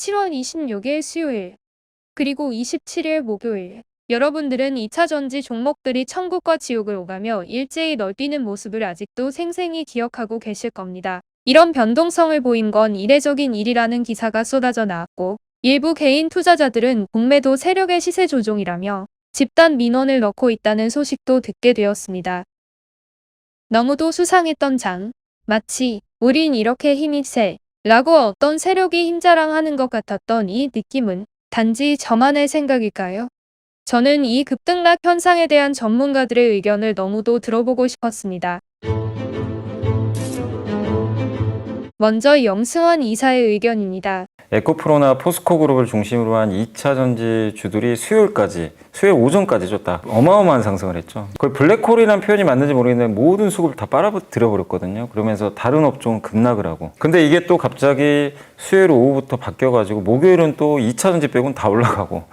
7월 26일 수요일, 그리고 27일 목요일. 여러분들은 2차 전지 종목들이 천국과 지옥을 오가며 일제히 널뛰는 모습을 아직도 생생히 기억하고 계실 겁니다. 이런 변동성을 보인 건 이례적인 일이라는 기사가 쏟아져 나왔고, 일부 개인 투자자들은 공매도 세력의 시세 조종이라며 집단 민원을 넣고 있다는 소식도 듣게 되었습니다. 너무도 수상했던 장. 마치 우린 이렇게 힘이 세 라고 어떤 세력이 힘자랑하는 것 같았던 이 느낌은 단지 저만의 생각일까요? 저는 이 급등락 현상에 대한 전문가들의 의견을 너무도 들어보고 싶었습니다. 먼저 영승원 이사의 의견입니다. 에코프로나 포스코 그룹을 중심으로 한 2차 전지 주들이 수요일까지, 수요일 오전까지 줬다. 어마어마한 상승을 했죠. 거의 블랙홀이라는 표현이 맞는지 모르겠는데 모든 수급을 다 빨아들여 버렸거든요. 그러면서 다른 업종은 급락을 하고. 근데 이게 또 갑자기 수요일 오후부터 바뀌어가지고 목요일은 또 2차 전지 빼고는 다 올라가고.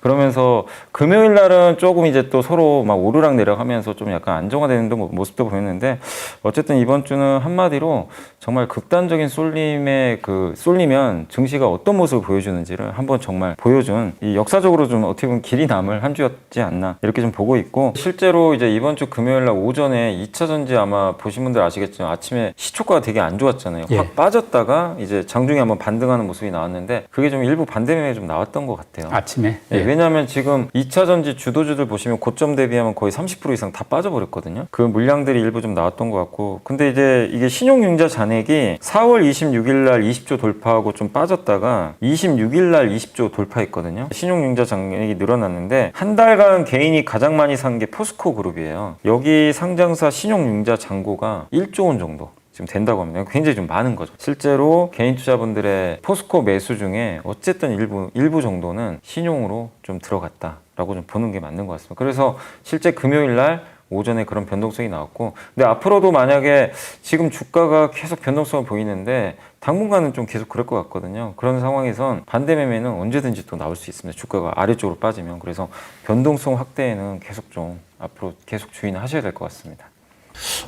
그러면서 금요일 날은 조금 이제 또 서로 막 오르락 내리락 하면서 좀 약간 안정화되는 모- 모습도 보였는데 어쨌든 이번 주는 한마디로 정말 극단적인 쏠림의 그 쏠리면 증시가 어떤 모습을 보여주는지를 한번 정말 보여준 이 역사적으로 좀 어떻게 보면 길이 남을 한 주였지 않나 이렇게 좀 보고 있고 실제로 이제 이번 주 금요일 날 오전에 2차 전지 아마 보신 분들 아시겠지만 아침에 시초가가 되게 안 좋았잖아요. 예. 확 빠졌다가 이제 장중에 한번 반등하는 모습이 나왔는데 그게 좀 일부 반대매에 좀 나왔던 것 같아요. 아침에. 예, 예. 왜냐하면 지금 2차 전지 주도주들 보시면 고점 대비하면 거의 30% 이상 다 빠져버렸거든요. 그 물량들이 일부 좀 나왔던 것 같고. 근데 이제 이게 신용융자 잔액이 4월 26일 날 20조 돌파하고 좀 빠졌다가 26일 날 20조 돌파했거든요. 신용융자 잔액이 늘어났는데 한 달간 개인이 가장 많이 산 게 포스코 그룹이에요. 여기 상장사 신용융자 잔고가 1조 원 정도. 지금 된다고 합니다. 굉장히 좀 많은 거죠. 실제로 개인 투자분들의 포스코 매수 중에 어쨌든 일부 일부 정도는 신용으로 좀 들어갔다라고 좀 보는 게 맞는 것 같습니다. 그래서 실제 금요일 날 오전에 그런 변동성이 나왔고, 근데 앞으로도 만약에 지금 주가가 계속 변동성을 보이는데 당분간은 좀 계속 그럴 것 같거든요. 그런 상황에선 반대 매매는 언제든지 또 나올 수 있습니다. 주가가 아래쪽으로 빠지면 그래서 변동성 확대에는 계속 좀 앞으로 계속 주의는 하셔야 될 것 같습니다.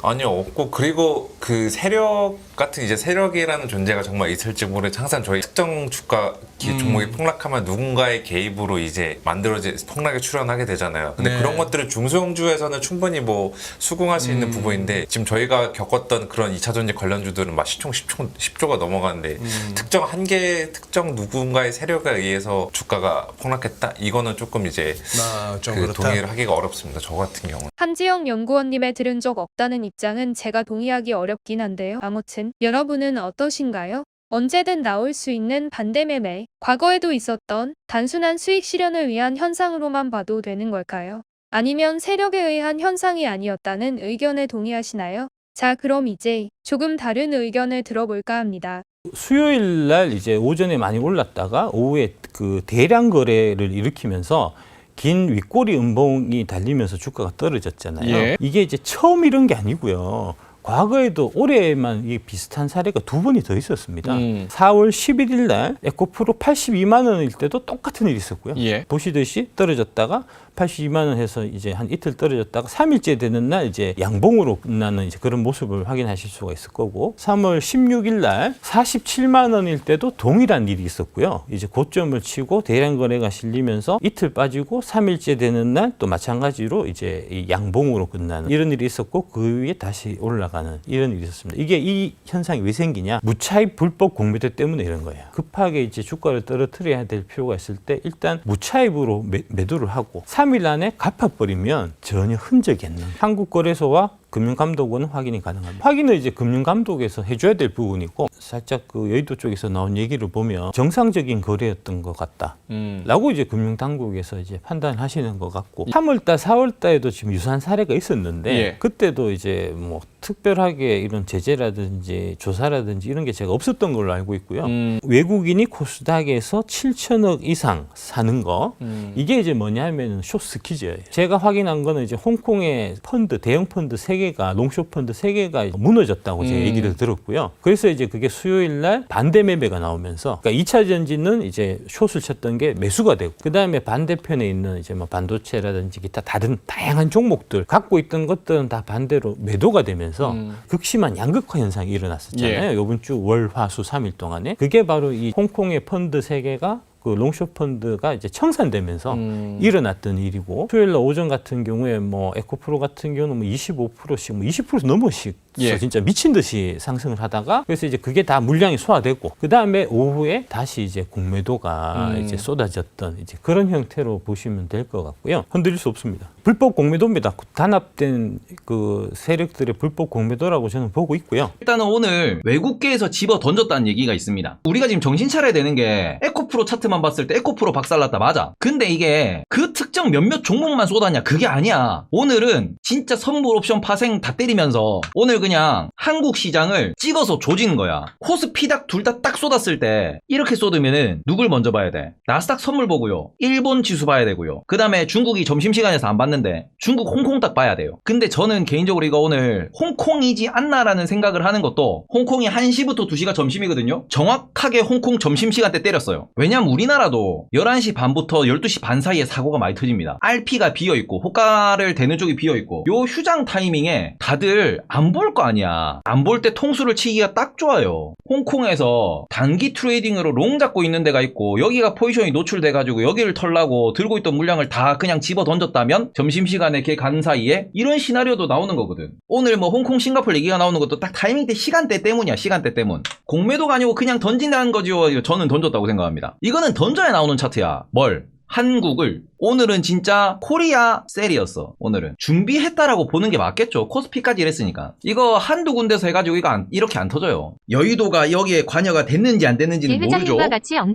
아니요 없고 그리고 그 세력 같은 이제 세력이라는 존재가 정말 있을지 모르 항상 저희 특정 주가 기- 음. 종목이 폭락하면 누군가의 개입으로 이제 만들어진 폭락에 출연하게 되잖아요. 근데 네. 그런 것들을 중소형주에서는 충분히 뭐 수긍할 수 음. 있는 부분인데 지금 저희가 겪었던 그런 2차 전지 관련주들은 막 시총 10조, 10조가 넘어가는데 음. 특정 한 개 특정 누군가의 세력에 의해서 주가가 폭락했다 이거는 조금 이제 아, 좀그 그렇다. 동의를 하기가 어렵습니다. 저 같은 경우는. 한지영 연구원님의 들은 적 없다는 입장은 제가 동의하기 어렵긴 한데요. 아무튼 여러분은 어떠신가요? 언제든 나올 수 있는 반대매매, 과거에도 있었던 단순한 수익 실현을 위한 현상으로만 봐도 되는 걸까요? 아니면 세력에 의한 현상이 아니었다는 의견에 동의하시나요? 자, 그럼 이제 조금 다른 의견을 들어볼까 합니다. 수요일 날 이제 오전에 많이 올랐다가 오후에 그 대량 거래를 일으키면서 긴 윗꼬리 음봉이 달리면서 주가가 떨어졌잖아요. 예. 이게 이제 처음 이런 게 아니고요. 과거에도 올해만 이 비슷한 사례가 두 번이 더 있었습니다. 음. 4월 11일 날 에코프로 82만 원일 때도 똑같은 일이 있었고요. 예. 보시듯이 떨어졌다가 82만 원 해서 이제 한 이틀 떨어졌다가 3일째 되는 날 이제 양봉으로 끝나는 이제 그런 모습을 확인하실 수가 있을 거고 3월 16일 날 47만 원일 때도 동일한 일이 있었고요. 이제 고점을 치고 대량 거래가 실리면서 이틀 빠지고 3일째 되는 날 또 마찬가지로 이제 이 양봉으로 끝나는 이런 일이 있었고 그 위에 다시 올라가 는 이런 일이 있었습니다. 이게 이 현상이 왜 생기냐? 무차익 불법 공매도 때문에 이런 거예요. 급하게 이제 주가를 떨어뜨려야 될 필요가 있을 때 일단 무차익으로 매, 매도를 하고 3일 안에 갚아버리면 전혀 흔적이 없는 한국거래소와 금융감독원은 확인이 가능합니다. 확인을 이제 금융감독에서 해줘야 될 부분이고 살짝 그 여의도 쪽에서 나온 얘기를 보면 정상적인 거래였던 것 같다. 음. 라고 이제 금융당국에서 이제 판단하시는 것 같고 3월달, 4월달에도 지금 유사한 사례가 있었는데 예. 그때도 이제 뭐 특별하게 이런 제재라든지 조사라든지 이런 게 제가 없었던 걸로 알고 있고요. 음. 외국인이 코스닥에서 7천억 이상 사는 거 음. 이게 이제 뭐냐면 쇼스키즈예요. 제가 확인한 거는 이제 홍콩의 펀드 대형 펀드 세 개가 롱숏 펀드 세 개가 무너졌다고 제가 음. 얘기를 들었고요. 그래서 이제 그게 수요일 날 반대 매매가 나오면서 그러니까 2차 전지는 이제 숏을 쳤던 게 매수가 되고 그다음에 반대편에 있는 이제 뭐 반도체라든지 기타 다른 다양한 종목들 갖고 있던 것들은 다 반대로 매도가 되면서 되면서 음. 극심한 양극화 현상이 일어났었잖아요. 예. 요번 주 월, 화, 수 3일 동안에. 그게 바로 이 홍콩의 펀드 세개가 그 롱숏 펀드가 이제 청산되면서 음. 일어났던 일이고 수요일 날 오전 같은 경우에 뭐 에코프로 같은 경우는 뭐 25%씩 뭐 20% 넘어씩 예. 진짜 미친 듯이 상승을 하다가 그래서 이제 그게 다 물량이 소화되고 그 다음에 오후에 다시 이제 공매도가 음. 이제 쏟아졌던 이제 그런 형태로 보시면 될 것 같고요. 흔들릴 수 없습니다. 불법 공매도입니다. 단합된 그 세력들의 불법 공매도라고 저는 보고 있고요. 일단은 오늘 외국계에서 집어 던졌다는 얘기가 있습니다. 우리가 지금 정신 차려야 되는 게 에코프로 차트만 봤을 때 에코프로 박살났다 맞아. 근데 이게 그 특정 몇몇 종목만 쏟았냐 그게 아니야. 오늘은 진짜 선물 옵션 파생 다 때리면서 오늘 그냥 한국 시장을 찍어서 조진 거야. 코스피닥 둘 다 딱 쏟았을 때 이렇게 쏟으면은 누굴 먼저 봐야 돼? 나스닥 선물 보고요. 일본 지수 봐야 되고요. 그 다음에 중국이 점심시간에서 안 봤는데 중국 홍콩 딱 봐야 돼요. 근데 저는 개인적으로 이거 오늘 홍콩이지 않나라는 생각을 하는 것도 홍콩이 1시부터 2시가 점심이거든요. 정확하게 홍콩 점심시간대 때렸어요. 왜냐면 우리나라도 11시 반부터 12시 반 사이에 사고가 많이 터집니다. RP가 비어있고 호가를 대는 쪽이 비어있고 요 휴장 타이밍에 다들 안 볼거 아니야. 안 볼 때 통수를 치기가 딱 좋아요. 홍콩에서 단기 트레이딩으로 롱 잡고 있는 데가 있고 여기가 포지션이 노출돼가지고 여기를 털라고 들고 있던 물량을 다 그냥 집어 던졌다면 점심시간에 걔 간 사이에 이런 시나리오도 나오는 거거든. 오늘 뭐 홍콩 싱가폴 얘기가 나오는 것도 딱 타이밍 때 시간대 때문이야 시간대 때문. 공매도가 아니고 그냥 던진다는 거지요. 저는 던졌다고 생각합니다. 이거는 던져야 나오는 차트야. 뭘? 한국을 오늘은 진짜 코리아 셀이었어 오늘은 준비했다라고 보는 게 맞겠죠 코스피까지 이랬으니까 이거 한두 군데서 해가지고 이거 안- 이렇게 안 터져요 여의도가 여기에 관여가 됐는지 안 됐는지는 모르죠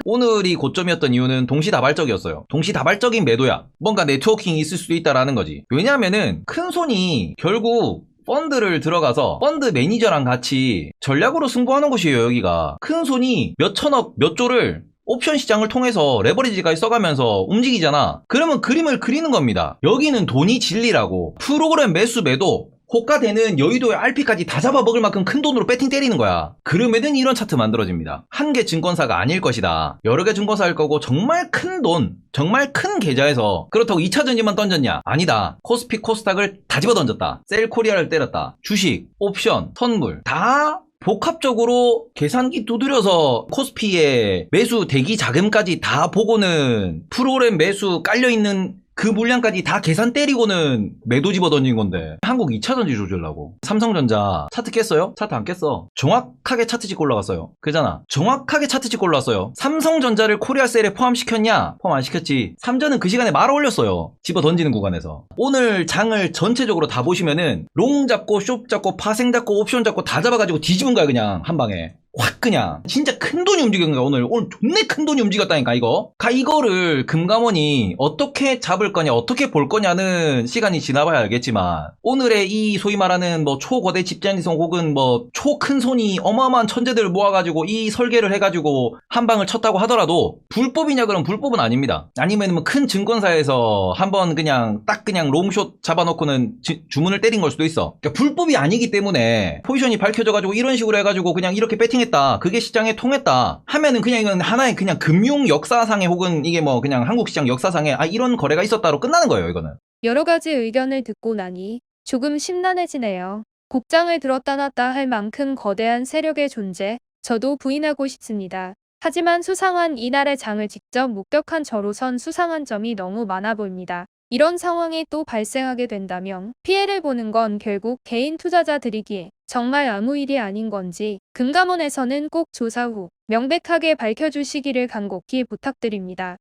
오늘이 고점이었던 이유는 동시다발적이었어요. 동시다발적인 매도야. 뭔가 네트워킹이 있을 수도 있다라는 거지. 왜냐하면은 큰 손이 결국 펀드를 들어가서 펀드 매니저랑 같이 전략으로 승부하는 곳이에요, 여기가. 큰 손이 몇 천억, 몇 조를 옵션 시장을 통해서 레버리지까지 써가면서 움직이잖아. 그러면 그림을 그리는 겁니다. 여기는 돈이 진리라고. 프로그램 매수 매도 호가되는 여의도의 RP까지 다 잡아먹을 만큼 큰 돈으로 배팅 때리는 거야. 그러면은 이런 차트 만들어집니다. 한 개 증권사가 아닐 것이다. 여러 개 증권사일 거고 정말 큰 돈, 정말 큰 계좌에서 그렇다고 2차 전지만 던졌냐? 아니다. 코스피 코스닥을 다 집어 던졌다. 셀 코리아를 때렸다. 주식, 옵션, 선물 다 복합적으로 계산기 두드려서 코스피의 매수 대기 자금까지 다 보고는 프로그램 매수 깔려있는 그 물량까지 다 계산 때리고는 매도 집어 던진 건데. 한국 2차 전지 조절라고. 삼성전자 차트 깼어요? 차트 안 깼어. 정확하게 차트 찍고 올라갔어요. 그잖아. 정확하게 차트 찍고 올라왔어요. 삼성전자를 코리아 셀에 포함시켰냐? 포함 안 시켰지. 삼전은 그 시간에 말아 올렸어요. 집어 던지는 구간에서. 오늘 장을 전체적으로 다 보시면은 롱 잡고 숏 잡고 파생 잡고 옵션 잡고 다 잡아가지고 뒤집은 거야 그냥 한 방에 확 그냥 진짜 큰 돈이 거야. 오늘 오늘 존내 큰 돈이 움직였다니까 이거. 가 이거를 금감원이 어떻게 잡을 거냐 어떻게 볼 거냐는 시간이 지나봐야 알겠지만 오늘의 이 소위 말하는 뭐 초거대 집단지성 혹은 뭐 초 큰 손이 어마어마한 천재들을 모아가지고 이 설계를 해가지고 한 방을 쳤다고 하더라도 불법이냐 그럼 불법은 아닙니다. 아니면 뭐 큰 증권사에서 한번 그냥 딱 그냥 롱숏 잡아놓고는 지- 주문을 때린 걸 수도 있어. 그러니까 불법이 아니기 때문에 포지션이 밝혀져가지고 이런 식으로 해가지고 그냥 이렇게 배팅 했다 그게 시장에 통했다 하면은 그냥 이건 하나의 그냥 금융 역사상에 혹은 이게 뭐 그냥 한국 시장 역사상에 아 이런 거래가 있었다로 끝나는 거예요 이거는 여러 가지 의견을 듣고 나니 조금 심란해지네요. 곡장을 들었다 놨다 할 만큼 거대한 세력의 존재, 저도 부인하고 싶습니다. 하지만 수상한 이날의 장을 직접 목격한 저로선 수상한 점이 너무 많아 보입니다. 이런 상황이 또 발생하게 된다면 피해를 보는 건 결국 개인 투자자들이기에 정말 아무 일이 아닌 건지 금감원에서는 꼭 조사 후 명백하게 밝혀주시기를 간곡히 부탁드립니다.